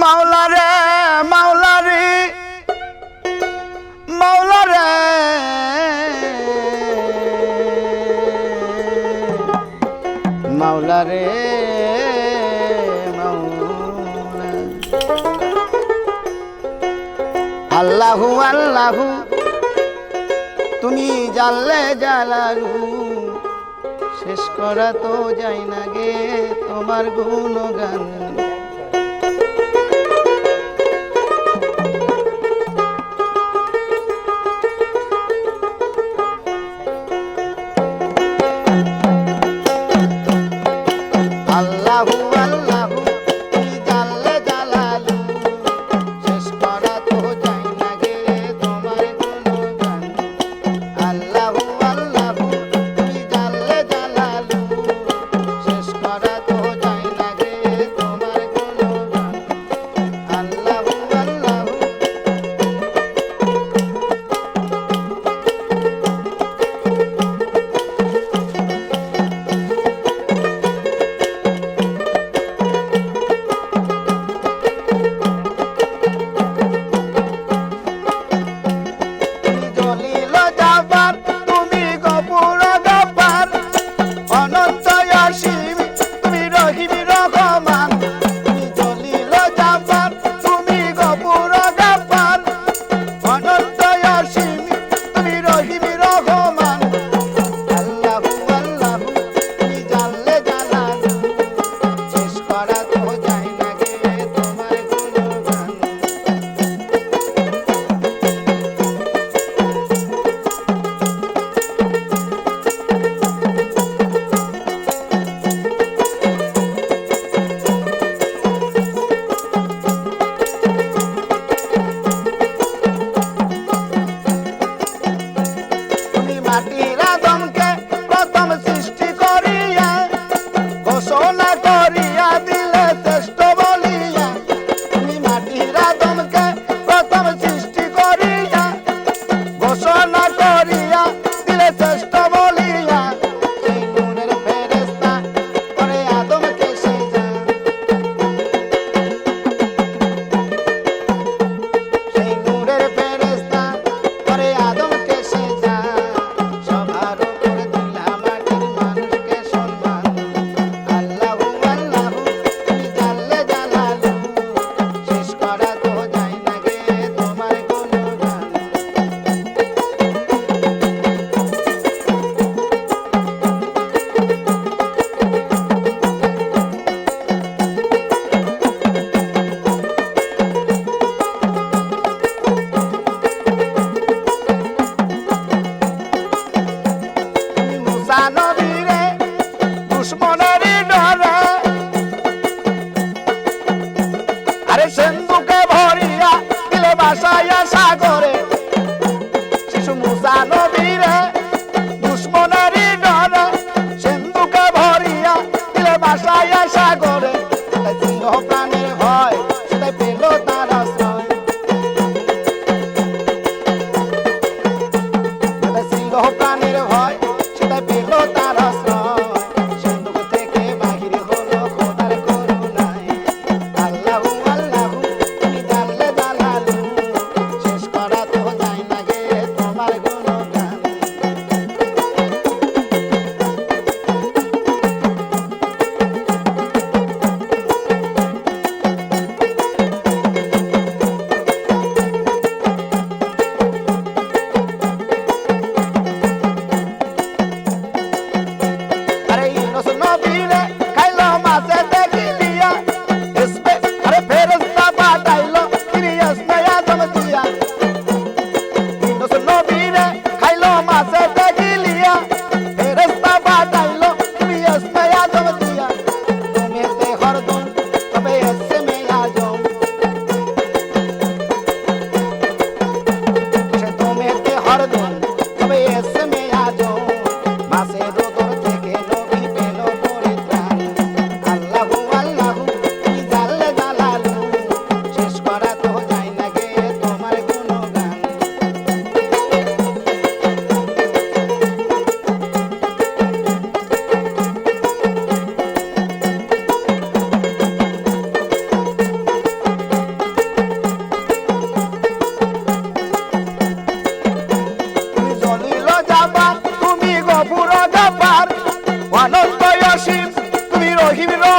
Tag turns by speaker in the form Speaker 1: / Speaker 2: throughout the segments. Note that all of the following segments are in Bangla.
Speaker 1: মাওলা রে মাওলা রে মাওলা রে। মাওলা রে আল্লাহু আল্লাহু, তুমি জানলে জালারু শেষ করা তো যাই না গে তোমার গুণগান।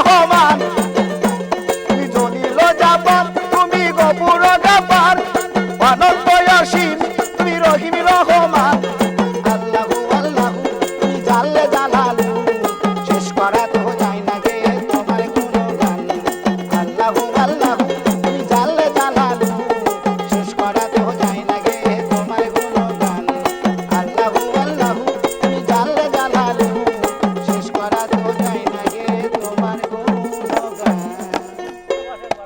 Speaker 1: রহমান তুমি জলিল জাপান তুমি গপুর গাপার মানব বয়সীন তুমি রহিম রহমান। আল্লাহু আল্লাহু, তুমি জানলে